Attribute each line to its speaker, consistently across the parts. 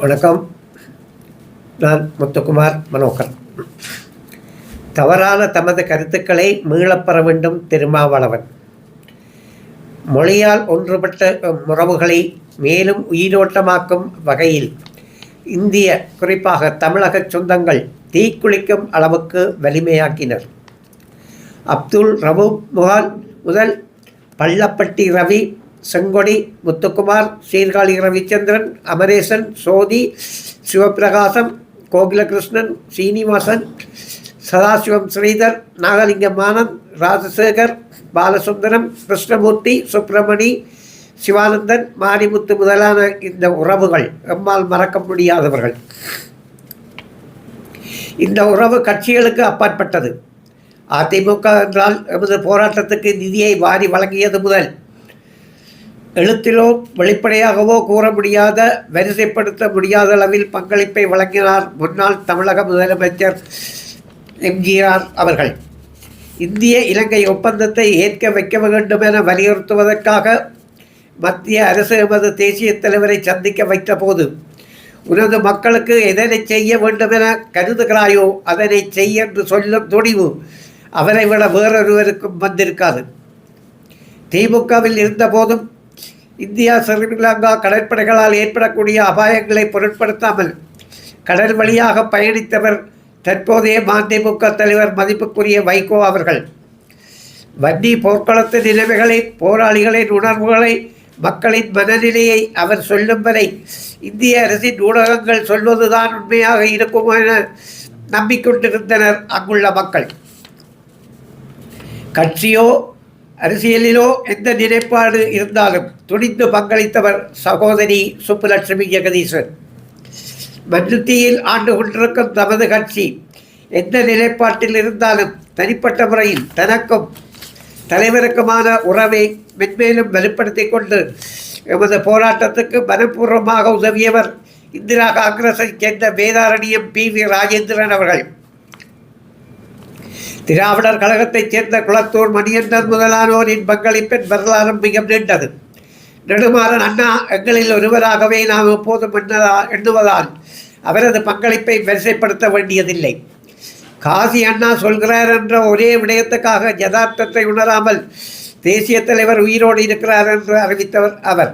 Speaker 1: வணக்கம். நான் முத்துக்குமார் மனோகர். தவறான தமது கருத்துக்களை மீளப்பெற வேண்டும் திருமாவளவன். மொழியால் ஒன்றுபட்ட உறவுகளை மேலும் உயிரோட்டமாக்கும் வகையில் இந்திய குறிப்பாக தமிழக சொந்தங்கள் தீக்குளிக்கும் அளவுக்கு வலிமையாக்கினர். அப்துல் ரவு முகால் முதல் பள்ளப்பட்டி ரவி செங்கொடி முத்துக்குமார் சீர்காழி ரவிச்சந்திரன் அமரேசன் சோதி சிவபிரகாசம் கோகிலகிருஷ்ணன் சீனிவாசன் சதாசிவம் ஸ்ரீதர் நாகலிங்கம் ஆனந்த் ராஜசேகர் பாலசுந்தரம் கிருஷ்ணமூர்த்தி சுப்பிரமணி சிவானந்தன் மாரிமுத்து முதலான இந்த உறவுகள் எம்மால் மறக்க முடியாதவர்கள். இந்த உறவு கட்சிகளுக்கு அப்பாற்பட்டது. அதிமுக என்றால் எமது போராட்டத்துக்கு நிதியை வாரி வழங்கியது முதல். எழுத்திலோ வெளிப்படையாகவோ கூற முடியாத வரிசைப்படுத்த முடியாத அளவில் பங்களிப்பை வழங்கினார் முன்னாள் தமிழக முதலமைச்சர் எம்ஜிஆர் அவர்கள். இந்திய இலங்கை ஒப்பந்தத்தை ஏற்க வைக்க வேண்டும் என வலியுறுத்துவதற்காக மத்திய அரசு எமது தேசிய தலைவரை சந்திக்க வைத்த போது உனது மக்களுக்கு எதனை செய்ய வேண்டும் என கருதுகிறாயோ அதனை செய்ய என்று சொல்லும் துணிவு அவரை விட வேறொருவருக்கும் வந்திருக்காது. திமுகவில் இருந்தபோதும் இந்தியா ஸ்ரீலங்கா கடற்படைகளால் ஏற்படக்கூடிய அபாயங்களை பொருட்படுத்தாமல் கடல் வழியாக பயணித்தவர் தற்போதைய மதிமுக தலைவர் மதிப்புக்குரிய வைகோ அவர்கள். வன்னி போர்க்களத்து நிலைமைகளை போராளிகளின் உணர்வுகளை மக்களின் மனநிலையை அவர் சொல்லும் வரை இந்திய அரசின் ஊடகங்கள் சொல்வதுதான் உண்மையாக இருக்கும் என நம்பிக்கொண்டிருந்தனர் அங்குள்ள மக்கள். கட்சியோ அரசியலிலோ எந்த நிலைப்பாடு இருந்தாலும் துணிந்து பங்களித்தவர் சகோதரி சுப்புலட்சுமி ஜெகதீசன். மன்னுத்தியில் ஆண்டு கொண்டிருக்கும் தமது கட்சி எந்த நிலைப்பாட்டில் இருந்தாலும் தனிப்பட்ட முறையில் தனக்கும் தலைவருக்குமான உறவை மென்மேலும் வலுப்படுத்தி கொண்டு எமது போராட்டத்துக்கு மனப்பூர்வமாக உதவியவர் இந்திரா காங்கிரஸை சேர்ந்த வேதாரணியம் பி வி ராஜேந்திரன் அவர்கள். திராவிடர் கழகத்தைச் சேர்ந்த குளத்தூர் மணியந்தன் முதலானோரின் பங்களிப்பின் வரலாறும் மிக நீண்டது. நெடுமாறன் அண்ணா எங்களில் ஒருவராகவே நாம் எப்போதும் எண்ணதா எண்ணுவதால் அவரது பங்களிப்பை வரிசைப்படுத்த வேண்டியதில்லை. காசி அண்ணா சொல்கிறார் என்ற ஒரே விடயத்துக்காக யதார்த்தத்தை உணராமல் தேசிய தலைவர் உயிரோடு இருக்கிறார் என்று அறிவித்தவர் அவர்.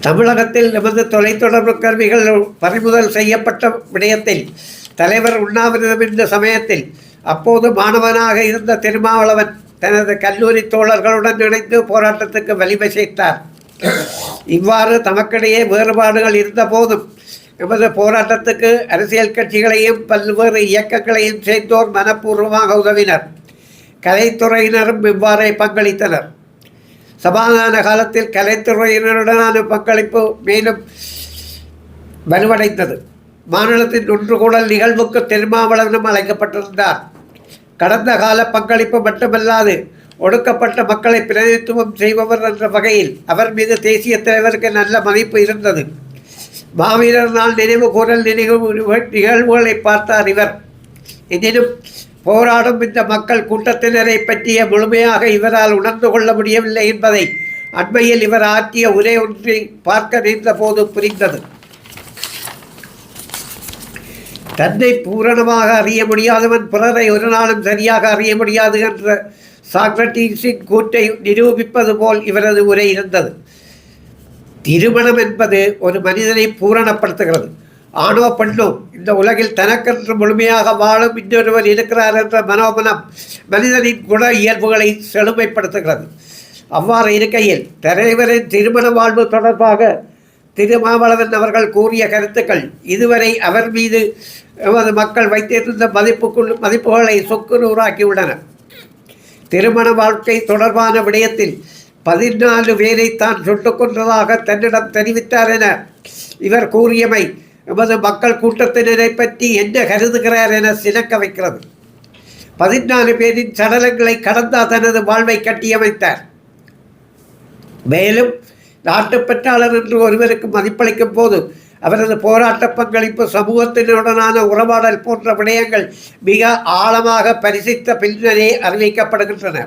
Speaker 1: தமிழகத்தில் நமது தொலைத்தொடர்பு கருவிகள் பறிமுதல் செய்யப்பட்ட விடயத்தில் தலைவர் உண்ணாவிரதம் இருந்த சமயத்தில் அப்போது மாணவனாக இருந்த திருமாவளவன் தனது கல்லூரி தோழர்களுடன் இணைந்து போராட்டத்துக்கு வலிமை செய்தார் இவ்வாறு தமக்கிடையே வேறுபாடுகள் இருந்த போதும் எமது போராட்டத்துக்கு அரசியல் கட்சிகளையும் பல்வேறு இயக்கங்களையும் சேர்ந்தோர் மனப்பூர்வமாக உதவினர். கலைத்துறையினரும் இவ்வாறே பங்களித்தனர். சமாதான காலத்தில் கலைத்துறையினருடனான பங்களிப்பு மேலும் வலுவடைந்தது. மாநிலத்தின் ஒன்றுகூடல் நிகழ்வுக்கு திருமாவளவனும் அழைக்கப்பட்டிருந்தார். கடந்த கால பங்களிப்பு மட்டுமல்லாது ஒடுக்கப்பட்ட மக்களை பிரதிநிதித்துவம் செய்பவர் என்ற வகையில் அவர் மீது தேசிய தலைவருக்கு நல்ல மதிப்பு இருந்தது. மாவீரர் நாள் நினைவு கூறல் நினைவு நிகழ்வுகளை பார்த்தார் இவர். எனினும் போராடும் இந்த மக்கள் கூட்டத்தினரை பற்றிய முழுமையாக இவரால் உணர்ந்து கொள்ள முடியவில்லை என்பதை அண்மையில் இவர் ஆற்றிய உரை ஒன்றை பார்க்க நேர்ந்த போது புரிந்தது. தன்னை பூரணமாக அறிய முடியாதவன் பிறரை ஒரு நாளும் சரியாக அறிய முடியாது என்ற சாக்ரட்டீஸின் கூற்றை நிரூபிப்பது போல் இவரது உரை இருந்தது. திருமணம் என்பது ஒரு மனிதனை பூரணப்படுத்துகிறது. ஆணோ பெண்ணோ இந்த உலகில் தனக்கென்று முழுமையாக வாழும் இன்னொருவர் இருக்கிறார் என்ற மனோமனம் மனிதனின் குண இயல்புகளை செழுமைப்படுத்துகிறது. அவ்வாறு இருக்கையில் தலைவரின் திருமண வாழ்வு தொடர்பாக திருமாவளவன் அவர்கள் கூறிய கருத்துக்கள் இதுவரை அவர் மீது எமது மக்கள் வைத்திருந்த மதிப்புக்குள் மதிப்புகளை சொக்கு நூறாக்கியுள்ளன திருமண வாழ்க்கை தொடர்பான விடயத்தில் பதினாலு பேரை தான் சுட்டுக் கொன்றதாக தன்னிடம் தெரிவித்தார் என இவர் கூறியமை எமது மக்கள் கூட்டத்தினரை பற்றி என்ன கருதுகிறார் என சினக்க வைக்கிறது. பதினாலு பேரின் சடலங்களை கடந்த தனது வாழ்வை கட்டியமைத்தார். மேலும் நாட்டுப்பற்றாளர் என்று ஒருவருக்கு மதிப்பளிக்கும் போது அவரது போராட்ட பங்களிப்பு சமூகத்தினுடனான உறவாடல் போன்ற விடயங்கள் மிக ஆழமாக பரிசித்த பின்னரே அறிவிக்கப்படுகின்றன.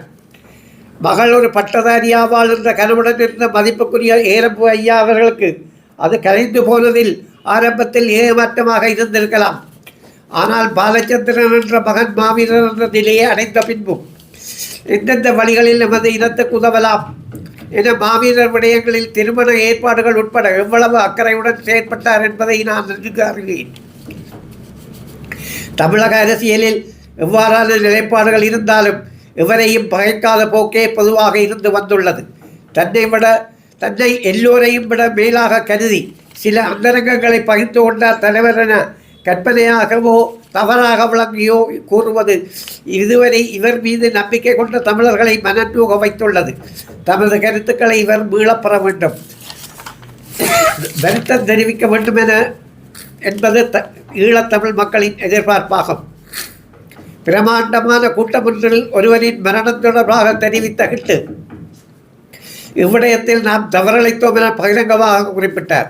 Speaker 1: மகள் ஒரு பட்டதாரியாவாள் என்ற கனவுடன் இருந்த மதிப்புக்குரிய ஏரம்பு ஐயா அவர்களுக்கு அது கலைந்து போனதில் ஆரம்பத்தில் ஏமாற்றமாக இருந்திருக்கலாம். ஆனால் பாலச்சந்திரன் என்ற மகன் மாவீரர் என்ற நிலையை அடைந்த பின்பும் எந்தெந்த வழிகளில் நமது இனத்துக்கு உதவலாம். என மாவீரர் விடயங்களில் திருமண ஏற்பாடுகள் உட்பட எவ்வளவு அக்கறையுடன் செயற்பட்டார் என்பதை நான் நன்கு அறிவேன். தமிழக அரசியலில் எவ்வாறான நிலைப்பாடுகள் இருந்தாலும் இவரையும் பகைக்காத போக்கே பொதுவாக இருந்து வந்துள்ளது. தன்னை விட தன்னை எல்லோரையும் விட மேலாக கருதி சில அந்தரங்கங்களை பகிர்ந்து கொண்டார் தலைவர் என கற்பனையாகவோ தவறாக விளங்கியோ கூறுவது. இதுவரை இவர் மீது நம்பிக்கை கொண்ட தமிழர்களை மனநூக வைத்துள்ளது. தமது கருத்துக்களை இவர் மீளப்பெற வேண்டும். வருத்தம் தெரிவிக்க வேண்டும் என என்பது த ஈழத்தமிழ் மக்களின் எதிர்பார்ப்பாகும். பிரமாண்டமான கூட்டம் ஒன்றில் ஒருவரின் மரணம் தொடர்பாக தெரிவித்த ஹிட்டு இவ்விடயத்தில் நாம் தவறளித்தோம் என பகிரங்கமாக குறிப்பிட்டார்.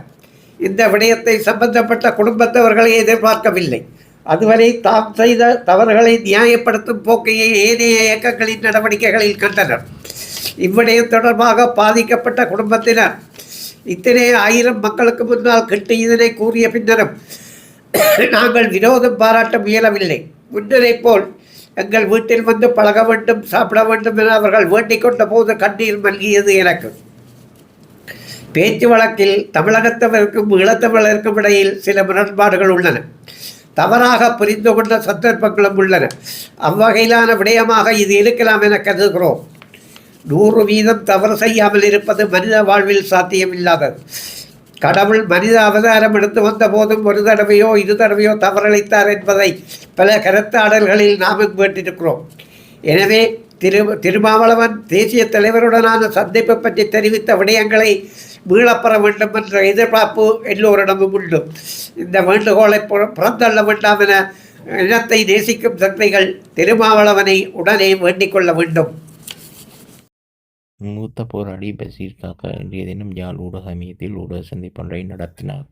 Speaker 1: இந்த விடயத்தை சம்பந்தப்பட்ட குடும்பத்தவர்களை எதிர்பார்க்கவில்லை. அதுவரை தாம் செய்த தவறுகளை நியாயப்படுத்தும் போக்கையே ஏனைய இயக்கங்களின் நடவடிக்கைகளில் கண்டனர். இவ்விடயம் தொடர்பாக பாதிக்கப்பட்ட குடும்பத்தினர் இத்தனை ஆயிரம் மக்களுக்கு முன்னால் கிட்டு இதனை கூறிய பின்னரும் நாங்கள் விரோதம் பாராட்ட முயலவில்லை. முன்னரை போல் எங்கள் வீட்டில் வந்து பழக வேண்டும் சாப்பிட வேண்டும் என அவர்கள் வேண்டிக் கொண்ட போது கண்ணீர் மல்கியது எனக்கு. பேச்சு வழக்கில் தமிழகத்தவருக்கும் ஈழத்தமிழருக்கும் இடையில் சில முரண்பாடுகள் உள்ளன. தவறாக புரிந்து கொண்ட சந்தர்ப்பங்களும் உள்ளன. அவ்வகையிலான விடயமாக இது இருக்கலாம் என கருதுகிறோம். நூறு வீதம் தவறு செய்யாமல் இருப்பது மனித வாழ்வில் சாத்தியமில்லாதது. கடவுள் மனித அவதாரம் எடுத்து வந்த போதும் ஒரு தடவையோ இரு தடவையோ தவறளித்தார் என்பதை பல கருத்தாடல்களில் நாமும் கேட்டிருக்கிறோம். எனவே திரு திருமாவளவன் தேசிய தலைவருடனான சந்திப்பு பற்றி தெரிவித்த விடயங்களை மீளப்பெற வேண்டும் என்ற எதிர்பார்ப்பு எல்லோரிடமும் உண்டு. இந்த வேண்டுகோளை புறந்தள்ள வேண்டாம் என இனத்தை நேசிக்கும் சக்திகள் திருமாவளவனை உடனே வேண்டிக்கொள்ள வேண்டும்.
Speaker 2: மூத்த போராளி பஷீர் காக்கா இன்றைய தினம் யாழ் ஊடக மையத்தில் ஊடக சந்திப்பொன்றை நடத்தினார்.